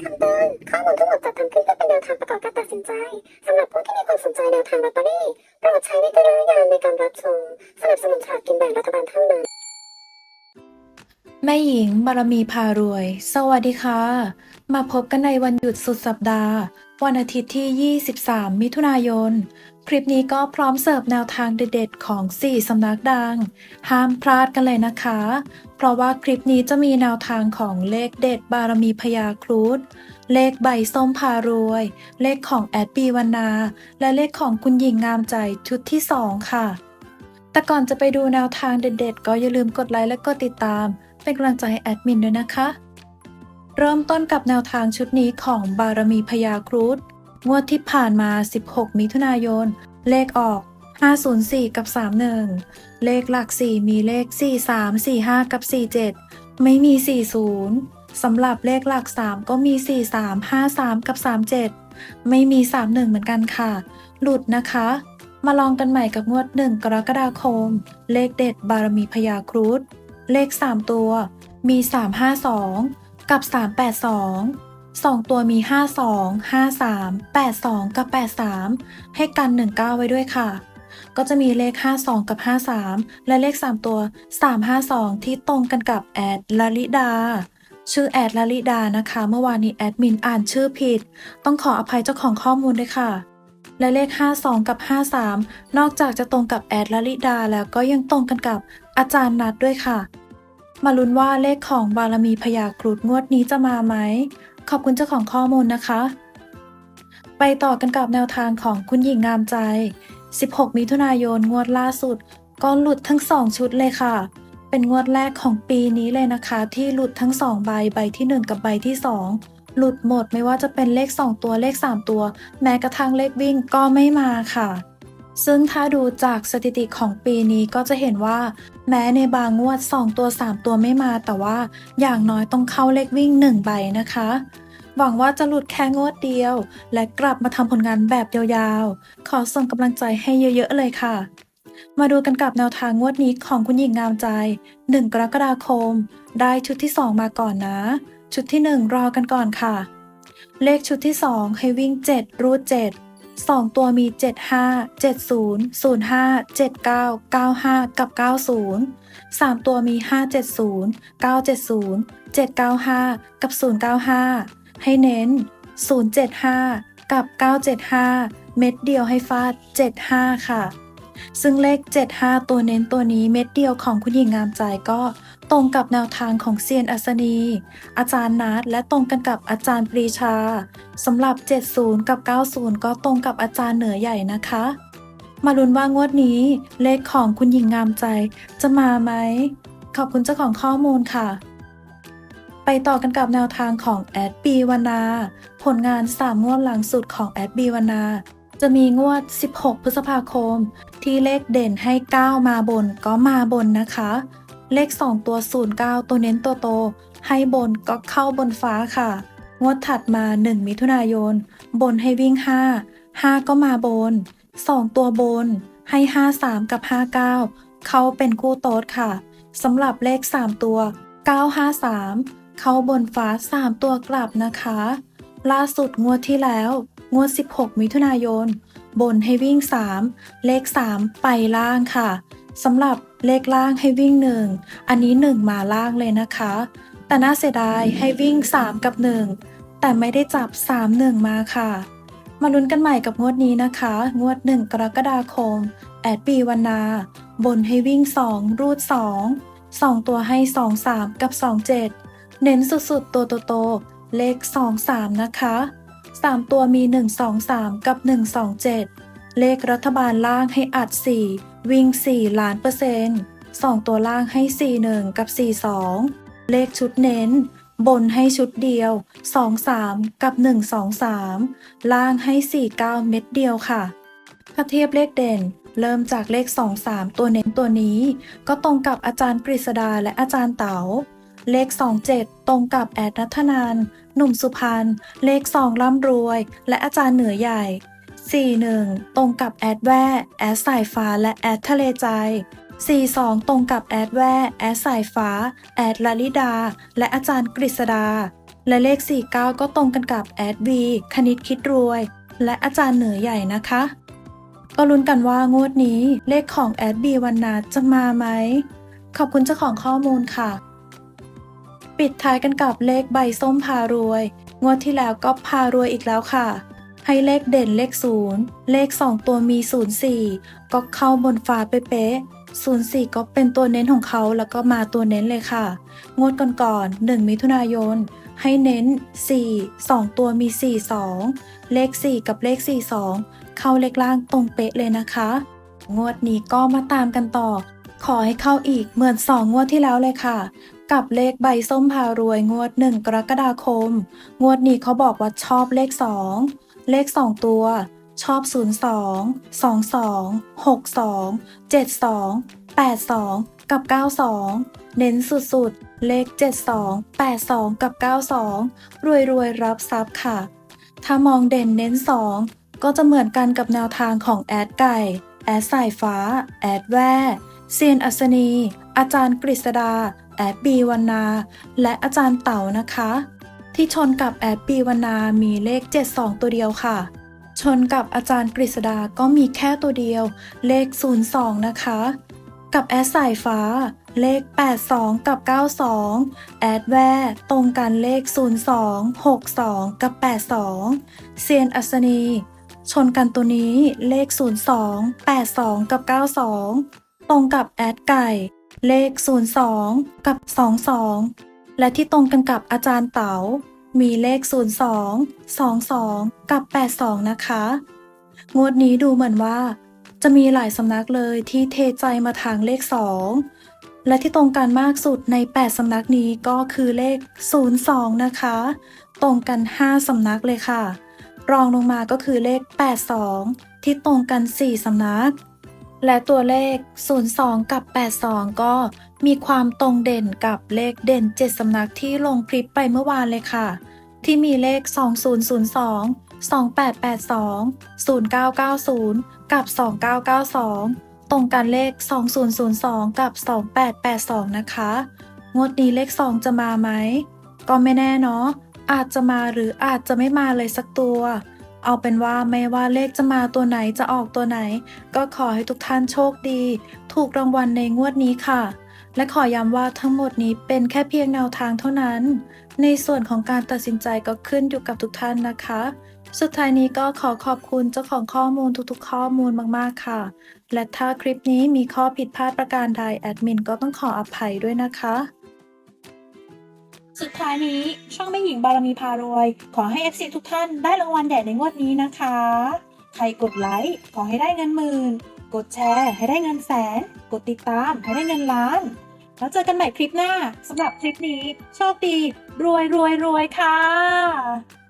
คำเตือนข้อมูลทั้งหมดจะทำขึ้นเพื่อเป็นแนวทางประกอบการตัดสินใจสำหรับผู้ที่มีความสนใจแนวทางลอตเตอรี่โปรดใช้วิจารณญาณในการรับชมสนับสนุนฉลากกินแบ่งรัฐบาลเท่านั้นแม่หญิงบารมีพารวย สวัสดีค่ะ มาพบกันในวันหยุดสุดสัปดาห์ วันอาทิตย์ที่ 23 มิถุนายน คลิปนี้ก็พร้อมเสิร์ฟแนวทางเด็ดๆของ 4 สำนักดัง ห้ามพลาดกันเลยนะคะ เพราะว่าคลิปนี้จะมีแนวทางของเลขเด็ดบารมีพยาครุฑเลขใบส้มพารวย เลขของแอดปีวันนา และเลขของคุณหญิงงามใจชุดที่ 2 ค่ะ แต่ก่อนจะไปดูแนวทางเด็ดๆ ก็อย่าลืมกดไลค์และกดติดตาม เป็นกำลังใจให้แอดมินด้วยนะคะ เริ่มต้นกับแนวทางชุดนี้ของบารมีพยาครุฑงวดที่ผ่านมา 16 มิถุนายน เลขออก 504 กับ 31 เลขหลัก 4 มีเลข 43 45 กับ 47 ไม่มี 40 สำหรับเลขหลัก 3 ก็มี 43 53 กับ 37 ไม่มี 31 เหมือนกันค่ะ หลุดนะคะ มาลองกันใหม่กับงวด 1 กรกฎาคม เลขเด็ดบารมีพยาครุฑเลข 3 ตัว มี 352 กับ 382 2 ตัวมี 52 53 82 กับ 83 ให้กัน 19 ไว้ด้วยค่ะ ก็จะมีเลข 52 กับ 53 และเลข 3 ตัว 352 ที่ตรงกันกับแอดลลิดา ชื่อแอดลลิดานะคะ เมื่อวานนี้แอดมินอ่านชื่อผิด ต้องขออภัยเจ้าของข้อมูลด้วยค่ะ และเลข 52 กับ 53 นอกจากจะตรงกับแอดลลิดา แล้วก็ยังตรงกันกับอาจารย์นัดด้วยค่ะ มาลุ้นว่าเลขของบารมีพยาครุฑงวดนี้จะมาไหม ขอบคุณเจ้าของข้อมูลนะคะ ไปต่อกันกับแนวทางของคุณหญิงงามใจ 16 มิถุนายนงวดล่าสุด ก็หลุดทั้ง 2 ชุดเลยค่ะ เป็นงวดแรกของปีนี้เลยนะคะ ที่หลุดทั้ง 2 ใบใบที่ 1 กับใบที่ 2หลุดหมดไม่ว่าจะเป็นเลข 2 ตัวเลข 3 ตัว แม้กระทั่งเลขวิ่งก็ไม่มาค่ะ ซึ่งถ้าดูจากสถิติของปีนี้ก็จะเห็นว่า แม้ในบางงวด 2 ตัว 3 ตัวไม่มาแต่ว่าอย่างน้อยต้องเข้าเลขวิ่ง 1 ใบนะคะ หวังว่าจะหลุดแค่งวดเดียว และกลับมาทำผลงานแบบยาวๆ ขอส่งกำลังใจให้เยอะๆเลยค่ะ มาดูกันกับแนวทางงวดนี้ของคุณหญิงงามใจ 1 กรกฎาคม ได้ชุดที่ 2 มาก่อนนะ ชุดที่ 1 รอกันก่อนค่ะ เลขชุดที่ 2 ให้วิ่ง 7 รูด 7 2 ตัวมี 75 70 05 79 95 กับ 90 3 ตัวมี 570 970 795 กับ 095 ให้เน้น 075 กับ 975 เม็ดเดียวให้ฟาด 75 ค่ะ ซึ่งเลข 75 ตัวเน้นตัวนี้เม็ดเดียวของคุณหญิงงามใจก็ ตรงกับแนวทางของเซียนอัศนี อาจารย์นัดและตรงกันกับอาจารย์ปรีชาสำหรับ 70 กับ 90 ก็ตรงกับอาจารย์เหนือใหญ่นะคะ มาลุ้นว่างวดนี้ เลขของคุณหญิงงามใจ จะมาไหม ขอบคุณเจ้าของข้อมูลค่ะ ไปต่อกันกับแนวทางของแอดบีวนา ผลงาน3งวดหลังสุดของแอดบีวนาจะมีงวด 16 พฤษภาคม ที่เลขเด่นให้ 9 มาบนก็มาบนนะคะ เลข 2 ตัว 09 ตัวเน้นตัวโต ให้บนก็เข้าบนฟ้าค่ะ งวดถัดมา 1 มิถุนายน บนให้วิ่ง 5 5 ก็มาบน 2 ตัวบน ให้ 53 กับ 59 เข้าเป็นคู่โต๊ดค่ะสำหรับเลข 3 ตัว 953 เข้าบนฟ้า 3 ตัวกลับนะคะ ล่าสุดงวดที่แล้ว งวด 16 มิถุนายน บนให้วิ่ง 3 เลข 3 ไปล่างค่ะสำหรับ เลขล่างให้วิ่ง1อันนี้1มาล่างเลยนะคะ แต่น่าเสียดายให้วิ่ง 3 กับ 1 แต่ไม่ได้จับ 3 1 มาค่ะ มาลุ้นกันใหม่กับงวดนี้นะคะ งวด 1 กรกฎาคม แอดปีวันนา บนให้วิ่ง 2 รูด 2 2 ตัวให้ 2 3 กับ 2 7 เน้นสุดๆ ตัวโตๆเลข 2 3 นะคะ 3 ตัวมี 1 2 3 กับ 1 2 7 เลขรัฐบาลล่างให้อัด 4 วิ่ง 4 ล้านเปอร์เซ็นต์2ตัวล่างให้ 4 1 กับ 4 2 เลขชุดเน้น บนให้ชุดเดียว 2 3 กับ 1 2 3 ล่างให้ 4 9 เม็ดเดียวค่ะ ถ้าเทียบเลขเด่น เริ่มจากเลข 2 3 ตัวเน้นตัวนี้ ก็ตรงกับอาจารย์กฤษดาและอาจารย์เต๋าเลข 27 ตรงกับแอดนัทนาน หนุ่มสุพรรณ เลข 2 ร่ำรวย และอาจารย์เหนือใหญ่ 41 ตรงกับแอดแว่แอดสายฟ้าและแอดทะเลใจ 42 ตรงกับแอดแว่แอดสายฟ้า แอดลลิดา และอาจารย์กฤษดา และเลข 49 ก็ตรงกันกับแอดบีคณิตคิดรวย และอาจารย์เหนือใหญ่นะคะ ก็ลุ้นกันว่างวดนี้เลขของแอดบีวันนาจะมาไหม ขอบคุณเจ้าของข้อมูลค่ะ ปิดท้ายกันกับเลขใบส้มพารวย งวดที่แล้วก็พารวยอีกแล้วค่ะ ให้เลขเด่นเลขศูนย์เลข 2 ตัวมี 04 ก็เข้าบนฟ้าเป๊ะ04 ก็เป็นตัวเน้นของเขาแล้วก็มาตัวเน้นเลยค่ะ งวดก่อนๆ1มิถุนายน ให้เน้น 4 2 ตัวมี 42 เลข 4 กับเลข 42 เข้าเลขล่างตรงเป๊ะเลยนะคะ งวดนี้ก็มาตามกันต่อ ขอให้เข้าอีกเหมือน 2 งวดที่แล้วเลยค่ะ กับเลขใบส้มพารวยงวด 1 กรกฎาคม งวดนี้เขาบอกว่าชอบเลข 2 เลข 2 ตัว ชอบ 02 22 62 72 82 กับ 92 เน้นสุดๆ เลข 72 82 กับ 92 รวยรวยๆรับทรัพย์ค่ะ ถ้ามองเด่นเน้น 2 ก็จะเหมือนกันกับแนวทางของแอดไก่ แอดสายฟ้า แอดแว่เซียนอัศนี อาจารย์กฤษดา แอดบีวันนาและอาจารย์เต๋านะคะ ที่ชนกับแอดบีวนา มีเลข 72 ตัวเดียวค่ะ ชนกับอาจารย์กฤษดาก็มีแค่ตัวเดียว เลข 02 นะคะ กับแอดสายฟ้า เลข 82 กับ 92 แอดแว่ตรงกันเลข 02 62 กับ 82 เซียนอัศนี ชนกันตัวนี้เลข 02 82 กับ 92 ตรงกับแอดไก่ เลข 02 กับ 22 และที่ตรงกันกับอาจารย์เต๋า มีเลข 02 22 กับ 82 นะคะ งวดนี้ดูเหมือนว่า จะมีหลายสำนักเลยที่เทใจมาทางเลข 2 และที่ตรงกันมากสุดใน 8 สำนักนี้ก็คือเลข 02 นะคะ ตรงกัน 5 สำนักเลยค่ะ รองลงมาก็คือเลข 82 ที่ตรงกัน 4 สำนัก และตัวเลข 02 กับ 82 ก็มีความตรงเด่นกับเลขเด่น 7 สำนักที่ลงคลิปไปเมื่อวานเลยค่ะ ที่มีเลข 2002 2882 0990 กับ 2992 ตรงกันเลข 2002 กับ 2882 นะคะ งวดนี้เลข 2 จะมาไหม ก็ไม่แน่เนาะ อาจจะมาหรืออาจจะไม่มาเลยสักตัว เอาเป็นว่าไม่ว่าเลขจะมาตัวไหนจะออกตัวไหน ก็ขอให้ทุกท่านโชคดี ถูกรางวัลในงวดนี้ค่ะ และขอย้ำว่าทั้งหมดนี้เป็นแค่เพียงแนวทางเท่านั้น ในส่วนของการตัดสินใจก็ขึ้นอยู่กับทุกท่านนะคะ สุดท้ายนี้ก็ขอขอบคุณเจ้าของข้อมูลทุกๆ ข้อมูลมากๆค่ะ และถ้าคลิปนี้มีข้อผิดพลาดประการใดแอดมินก็ต้องขออภัยด้วยนะคะ สุดท้ายนี้ช่องแม่หญิงบารมีพารวย ขอให้ FC ทุกท่านได้รางวัลใหญ่ในงวดนี้นะคะ ใครกดไลค์ขอให้ได้เงินหมื่น กดแชร์ให้ได้เงินแสน กดติดตามให้ได้เงินล้าน แล้วเจอกันใหม่คลิปหน้าสำหรับคลิปนี้ โชคดี รวยรวยรวยค่ะ